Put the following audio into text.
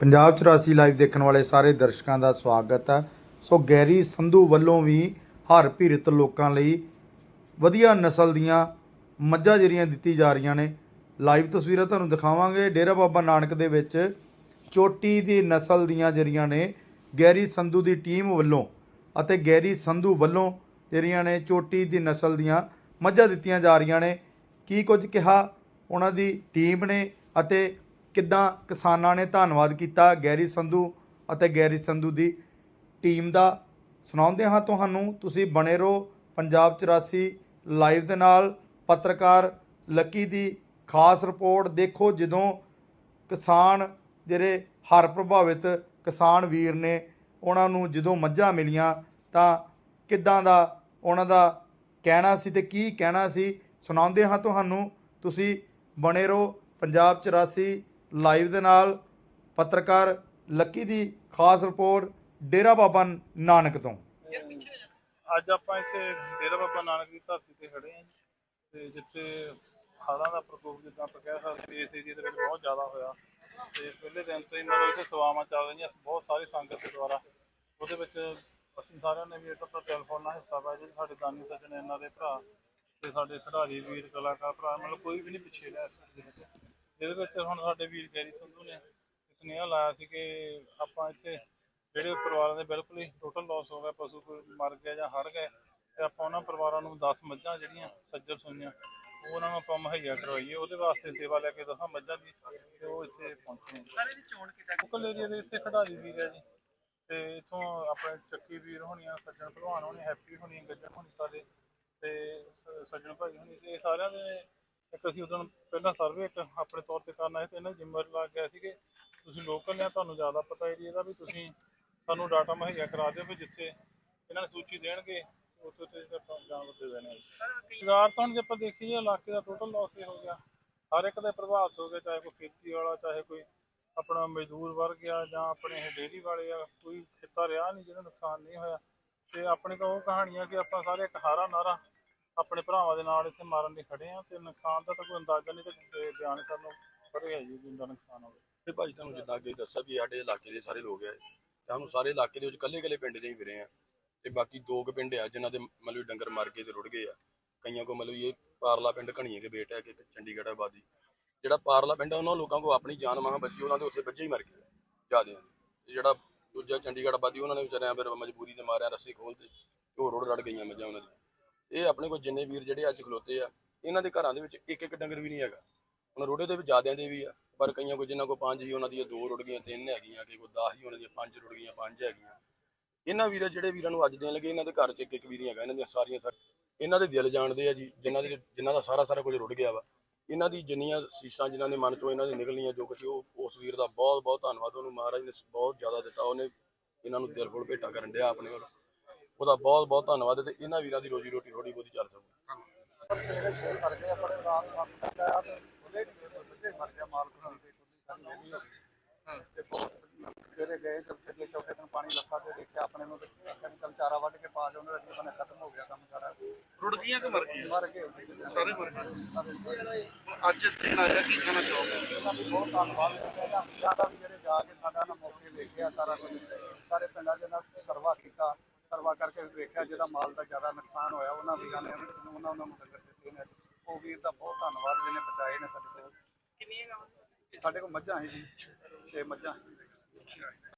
Punjab 84 live ਦੇਖਣ ਵਾਲੇ ਸਾਰੇ ਦਰਸ਼ਕਾਂ ਦਾ ਸਵਾਗਤ ਹੈ। ਸੋ ਗੈਰੀ ਸੰਧੂ ਵੱਲੋਂ ਵੀ ਹਰ ਪੀੜਤ ਲੋਕਾਂ ਲਈ ਵਧੀਆ ਨਸਲ ਦੀਆਂ ਮੱਝਾਂ ਜਿਹੜੀਆਂ ਦਿੱਤੀ ਜਾ ਰਹੀਆਂ ਨੇ। ਲਾਈਵ ਤਸਵੀਰਾਂ ਤੁਹਾਨੂੰ ਦਿਖਾਵਾਂਗੇ। ਡੇਰਾ ਬਾਬਾ ਨਾਨਕ ਦੇ ਵਿੱਚ ਚੋਟੀ ਦੀ ਨਸਲ ਦੀਆਂ ਜਿਹੜੀਆਂ ਨੇ ਗੈਰੀ ਸੰਧੂ ਦੀ ਟੀਮ ਵੱਲੋਂ ਅਤੇ ਗੈਰੀ ਸੰਧੂ ਵੱਲੋਂ ਜਿਹੜੀਆਂ ਨੇ ਚੋਟੀ ਦੀ ਨਸਲ ਦੀਆਂ ਮੱਝਾਂ ਦਿੱਤੀਆਂ ਜਾ ਰਹੀਆਂ ਨੇ। ਕੀ ਕੁਝ ਕਿਹਾ? ਉਹਨਾਂ ਦੀ ਟੀਮ ਨੇ ਅਤੇ ਕਿੱਦਾਂ ਕਿਸਾਨਾਂ ਨੇ ਧੰਨਵਾਦ ਕੀਤਾ ਗੈਰੀ ਸੰਧੂ ਅਤੇ ਗੈਰੀ ਸੰਧੂ ਦੀ ਟੀਮ ਦਾ? ਸੁਣਾਉਂਦੇ ਹਾਂ ਤੁਹਾਨੂੰ, ਤੁਸੀਂ ਬਣੇ ਰਹੋ ਪੰਜਾਬ 84 ਲਾਈਵ ਦੇ ਨਾਲ। ਪੱਤਰਕਾਰ ਲੱਕੀ ਦੀ ਖਾਸ ਰਿਪੋਰਟ ਦੇਖੋ, ਜਦੋਂ ਕਿਸਾਨ ਜਿਹੜੇ ਹਰ ਪ੍ਰਭਾਵਿਤ ਕਿਸਾਨ ਵੀਰ ਨੇ ਉਹਨਾਂ ਨੂੰ ਜਦੋਂ ਮੱਝਾਂ ਮਿਲੀਆਂ, ਤਾਂ ਕਿੱਦਾਂ ਦਾ ਉਹਨਾਂ ਦਾ ਕਹਿਣਾ ਸੀ ਤੇ ਕੀ ਕਹਿਣਾ ਸੀ? ਸੁਣਾਉਂਦੇ ਹਾਂ ਤੁਹਾਨੂੰ, ਤੁਸੀਂ ਬਣੇ ਰਹੋ ਪੰਜਾਬ 84 ਲਾਈਵ ਦੇ ਨਾਲ ਪੱਤਰਕਾਰ ਲੱਕੀ ਦੀ ਖਾਸ ਰਿਪੋਰਟ ਡੇਰਾ ਬਾਬਾ ਨਾਨਕ ਤੋਂ। ਅੱਜ ਆਪਾਂ ਇੱਥੇ ਡੇਰਾ ਬਾਬਾ ਨਾਨਕ ਦੀ ਧਰਤੀ ਤੇ ਖੜੇ ਹਾਂ ਜੀ, ਤੇ ਜਿੱਥੇ ਹੜ੍ਹਾਂ ਦਾ ਪ੍ਰਕੋਪ ਜਿੱਦਾਂ ਆਪਾਂ ਕਹਿ ਸਕਦੇ ਇਸ ਏਰੀਏ ਦੇ ਵਿੱਚ ਬਹੁਤ ਜ਼ਿਆਦਾ ਹੋਇਆ। ਤੇ ਪਹਿਲੇ ਦਿਨ ਤੋਂ ਹੀ ਮਤਲਬ ਇੱਥੇ ਸੇਵਾਵਾਂ ਚੱਲ ਰਹੀਆਂ, ਬਹੁਤ ਸਾਰੀ ਸੰਗਤ ਦੇ ਦੁਆਰਾ। ਉਹਦੇ ਵਿੱਚ ਅਸੀਂ ਸਾਰਿਆਂ ਨੇ ਵੀ ਇੱਕ ਤਾਂ ਟੈਲੀਫੋਨ ਨਾਲ ਹਿੱਸਾ ਪਾਇਆ ਜੀ, ਸਾਡੇ ਦਾਨੀ ਸੱਜਣ, ਇਹਨਾਂ ਦੇ ਭਰਾ ਤੇ ਸਾਡੇ ਖਿਡਾਰੀ, ਵੀਰ, ਕਲਾਕਾਰ, ਭਰਾ, ਮਤਲਬ ਕੋਈ ਵੀ ਨਹੀਂ ਪਿੱਛੇ ਰਿਹਾ ਇਸ ਦੇ ਵਿੱਚ ਇਹਦੇ ਵਿੱਚ ਹੁਣ ਸਾਡੇ ਵੀਰ ਗੈਰੀ ਸੰਧੂ ਨੇ ਸੁਨੇਹਾ ਲਾਇਆ ਸੀ ਕਿ ਆਪਾਂ ਇੱਥੇ ਜਿਹੜੇ ਪਰਿਵਾਰਾਂ ਦੇ ਬਿਲਕੁਲ ਹੀ ਟੋਟਲ ਲਾਸ ਹੋ ਗਿਆ ਪਸ਼ੂ ਮਰ ਗਿਆ ਜਾਂ ਹੜ ਗਏ ਤੇ ਆਪਾਂ ਉਹਨਾਂ ਪਰਿਵਾਰਾਂ ਨੂੰ 10 ਮੱਝਾਂ ਜਿਹੜੀਆਂ ਸੱਜਰ ਸੁਈਆਂ ਉਹ ਉਹਨਾਂ ਨੂੰ ਆਪਾਂ ਮੁਹੱਈਆ ਕਰਵਾਈਏ ਉਹਦੇ ਵਾਸਤੇ ਸੇਵਾ ਲੈ ਕੇ ਦਸਾਂ ਮੱਝਾਂ ਦੀ ਤੇ ਉਹ ਇੱਥੇ ਪਹੁੰਚੇ ਸਾਰੇ ਦੀ ਚੋਣ ਕੀਤਾ ਲੋਕਲ ਏਰੀਆ ਦੇ ਇੱਥੇ ਖਿਡਾਰੀ ਵੀਰ ਹੈ ਜੀ ਤੇ ਇਥੋਂ ਆਪਣੇ ਚੱਕੀ ਵੀਰ ਹੋਣੀਆਂ ਸੱਜਣ ਭਲਵਾਨ ਹੋਣੀ ਹੈਪੀ ਹੋਣੀ ਗੱਜਣ ਹੋਣੀ ਸਾਡੇ ਤੇ ਸੱਜਣ ਭਾਈ ਹੋਣੀ ਤੇ ਸਾਰਿਆਂ ਦੇ ਇੱਕ ਅਸੀਂ ਉਦੋਂ ਪਹਿਲਾਂ ਸਰਵੇ ਇੱਕ ਆਪਣੇ ਤੌਰ ਤੇ ਕਰਨਾ ਤੇ ਇਹਨਾਂ ਜ਼ਿੰਮੇਵਾਰੀ ਲਾ ਗਿਆ ਸੀ ਕਿ ਤੁਸੀਂ ਲੋਕਲ ਨੇ ਤੁਹਾਨੂੰ ਜ਼ਿਆਦਾ ਪਤਾ ਏਰੀਆ ਦਾ ਵੀ ਤੁਸੀਂ ਸਾਨੂੰ ਡਾਟਾ ਮੁਹੱਈਆ ਕਰਾ ਦਿਓ ਵੀ ਜਿੱਥੇ ਇਹਨਾਂ ਨੇ ਸੂਚੀ ਦੇਣਗੇ ਉੱਥੇ ਤੇ ਆਪਾਂ ਜਾਨਵਰ ਦੇ ਦੇਣੇ ਰੁਜ਼ਗਾਰ ਤਾਂ ਜੇ ਆਪਾਂ ਦੇਖੀਏ ਇਲਾਕੇ ਦਾ ਟੋਟਲ ਲਾਸ ਹੀ ਹੋ ਗਿਆ। ਹਰ ਇੱਕ ਦੇ ਪ੍ਰਭਾਵਿਤ ਹੋ ਗਿਆ ਚਾਹੇ ਕੋਈ ਖੇਤੀ ਵਾਲਾ ਚਾਹੇ ਕੋਈ ਆਪਣਾ ਮਜ਼ਦੂਰ ਵਰਗ ਆ ਜਾਂ ਆਪਣੇ ਇਹ ਡੇਅਰੀ ਵਾਲੇ ਆ ਕੋਈ ਖੇਤਾ ਰਿਹਾ ਨਹੀਂ ਜਿਹਦਾ ਨੁਕਸਾਨ ਨਹੀਂ ਹੋਇਆ। ਤੇ ਆਪਣੇ ਕੋਲ ਉਹ ਕਹਾਣੀਆਂ ਕਿ ਆਪਾਂ ਸਾਰੇ ਇੱਕ ਹਾਰਾ ਨਾਰਾ ਆਪਣੇ ਭਰਾਵਾਂ ਦੇ ਨਾਲ ਇੱਥੇ ਮਾਰਨ ਲਈ ਖੜੇ ਆ ਤੇ ਨੁਕਸਾਨ ਦਾ ਤਾਂ ਕੋਈ ਅੰਦਾਜ਼ਾ ਨਹੀਂ ਤੇ ਬਿਆਨ ਕਰਨ ਨੂੰ ਪਰੇ ਹੈ ਜੀ, ਜਿੰਦਾ ਨੁਕਸਾਨ ਹੋਵੇ। ਤੇ ਭਾਜੀ ਤੁਹਾਨੂੰ ਜਿੱਦਾਂ ਅੱਗੇ ਦੱਸਿਆ ਵੀ ਸਾਡੇ ਇਲਾਕੇ ਦੇ ਸਾਰੇ ਲੋਕ ਆ ਸਾਨੂੰ ਸਾਰੇ ਇਲਾਕੇ ਦੇ ਵਿੱਚ ਕੱਲੇ ਕੱਲੇ ਪਿੰਡ ਦੇ ਹੀ ਫਿਰੇ ਆ। ਤੇ ਬਾਕੀ ਦੋ ਕੁ ਪਿੰਡ ਆ ਜਿਨ੍ਹਾਂ ਦੇ ਮਤਲਬ ਡੰਗਰ ਮਰ ਗਏ ਤੇ ਰੁੜ ਗਏ ਆ। ਕਈਆਂ ਕੋ ਮਤਲਬ ਇਹ ਪਾਰਲਾ ਪਿੰਡ ਘਣੀਏ ਕੇ ਬੇਟਾ ਕਿ ਚੰਡੀਗੜ੍ਹ ਆਬਾਦੀ। ਜਿਹੜਾ ਪਾਰਲਾ ਪਿੰਡ ਆ, ਉਹਨਾਂ ਲੋਕਾਂ ਕੋ ਆਪਣੀ ਜਾਨ ਮਾਂ ਬਚੀ, ਉਹਨਾਂ ਦੇ ਉੱਥੇ ਬੱਚੇ ਹੀ ਮਰ ਗਏ ਜਿਆਦੇ ਤੇ ਜਿਹੜਾ ਦੂਜਾ ਚੰਡੀਗੜ੍ਹ ਆਬਾਦੀ, ਉਹਨਾਂ ਨੇ ਵਿਚਾਰਿਆਂ ਫਿਰ ਮਜਬੂਰੀ ਤੇ ਮਾਰਿਆ, ਰੱਸੀ ਖੋਲ ਤੇ ਉਹ ਰੁੜ ਰੜ ਗਈਆਂ ਮੱਝਾਂ ਉਹਨਾਂ ਦੀ ਇਹ ਆਪਣੇ ਕੋਲ ਜਿੰਨੇ ਵੀਰ ਜਿਹੜੇ ਅੱਜ ਖਲੋਤੇ ਆ, ਇਹਨਾਂ ਦੇ ਘਰਾਂ ਦੇ ਵਿੱਚ ਇੱਕ ਇੱਕ ਡੰਗਰ ਵੀ ਨਹੀਂ ਹੈਗਾ। ਹੁਣ ਰੋੜੇ ਦੇ ਵੀ ਜ਼ਿਆਦਿਆਂ ਦੇ ਵੀ ਆ, ਪਰ ਕਈਆਂ ਕੋ ਜਿਨ੍ਹਾਂ ਕੋਲ ਪੰਜ ਹੀ ਉਹਨਾਂ ਦੀਆਂ ਦੋ ਰੁੜ ਗਈਆਂ, ਤਿੰਨ ਹੈਗੀਆਂ ਕਿ ਕੋਈ 10 ਹੀ ਉਹਨਾਂ ਦੀਆਂ ਪੰਜ ਰੁੜ ਗਈਆਂ, ਪੰਜ ਹੈਗੀਆਂ। ਇਹਨਾਂ ਵੀਰਾਂ, ਜਿਹੜੇ ਵੀਰਾਂ ਨੂੰ ਅੱਜ ਦੇਣ ਲੱਗੇ, ਇਹਨਾਂ ਦੇ ਘਰ 'ਚ ਇੱਕ ਇੱਕ ਵੀਰ ਹੀ ਹੈਗਾ, ਇਹਨਾਂ ਦੀਆਂ ਸਾਰੀਆਂ ਇਹਨਾਂ ਦੇ ਦਿਲ ਜਾਣਦੇ ਆ ਜੀ, ਜਿਨ੍ਹਾਂ ਦੇ ਜਿਨ੍ਹਾਂ ਦਾ ਸਾਰਾ ਸਾਰਾ ਕੁਝ ਰੁੜ ਗਿਆ ਵਾ। ਇਹਨਾਂ ਦੀ ਜਿੰਨੀਆਂ ਸੀਸਾਂ ਜਿਨ੍ਹਾਂ ਦੇ ਮਨ ਚੋਂ ਇਹਨਾਂ ਦੀ ਨਿਕਲਣੀਆਂ, ਜੋ ਕੁਝ ਉਹ ਉਸ ਵੀਰ ਦਾ ਬਹੁਤ ਬਹੁਤ ਧੰਨਵਾਦ। ਉਹਨੂੰ ਮਹਾਰਾਜ ਨੇ ਬਹੁਤ ਜ਼ਿਆਦਾ ਦਿੱਤਾ, ਉਹਨੇ ਇਹਨਾਂ ਨੂੰ ਦਿਲ ਫੁੱਲ ਭੇਟਾ ਕਰਨ ਡਿਆ ਆਪਣੇ ਕੋਲ ਉਹਦਾ ਬਹੁਤ ਬਹੁਤ ਧੰਨਵਾਦ ਤੇ ਇਹਨਾਂ ਵੀਰਾਂ ਦੀ ਰੋਜੀ ਰੋਟੀ ਥੋੜੀ ਬਹੁਤੀ ਚੱਲ ਸਕੂ। ਸਵੇਰੇ ਗਏ ਜਦ ਤੱਕ ਚੌਥੇ ਦਿਨ ਪਾਣੀ ਲੱਥਾ ਤੇ ਦੇਖਿਆ ਆਪਣੇ ਨੂੰ ਕੈਮੀਕਲ ਚਾਰਾ ਵੱਢ ਕੇ ਪਾ ਕੇ ਉਹਨਾਂ ਦਾ ਜੀਵਨ ਖਤਮ ਹੋ ਗਿਆ ਕੰਮ ਸਾਰਾ ਰੁੜ ਗਈਆਂ ਕਿ ਮਰ ਗਈਆਂ? ਮਰ ਗਏ ਸਾਰੇ ਮਰ ਗਏ। ਅੱਜ ਇੱਥੇ ਆਇਆ ਕੀ ਕਹਿਣਾ ਚਾਹੋਗੇ? ਇਹਨਾਂ ਦਾ ਬਹੁਤ ਧੰਨਵਾਦ ਕਰਦਾ ਜ਼ਿਆਦਾ ਵੀ ਜਿਹੜੇ ਜਾ ਕੇ ਸਾਡਾ ਨਾ ਮੌਕੇ ਵੇਖਿਆ ਸਾਰਾ ਕੁਝ ਸਾਰੇ ਪਿੰਡਾਂ ਦੇ ਨਾਲ ਸਰਵਾ ਕੀਤਾ। ਸਰਵਾ ਕਰਕੇ ਵੇਖਿਆ ਜਿਹਦਾ ਮਾਲ ਦਾ ਜ਼ਿਆਦਾ ਨੁਕਸਾਨ ਹੋਇਆ ਉਹਨਾਂ ਵੀਰਾਂ ਨੇ ਉਹਨਾਂ ਉਹਨਾਂ ਨੂੰ ਡੰਗਰ ਦਿੱਤੇ ਨੇ ਉਹ ਵੀਰ ਦਾ ਬਹੁਤ ਧੰਨਵਾਦ ਜਿਹਨੇ ਪਹੁੰਚਾਏ ਨੇ ਸਾਡੇ ਕੋਲ। ਕਿੰਨੀਆਂ ਗਾਵਾਂ ਸਾਡੇ ਕੋਲ ਮੱਝਾਂ ਹੈ ਜੀ 6 ਮੱਝਾਂ।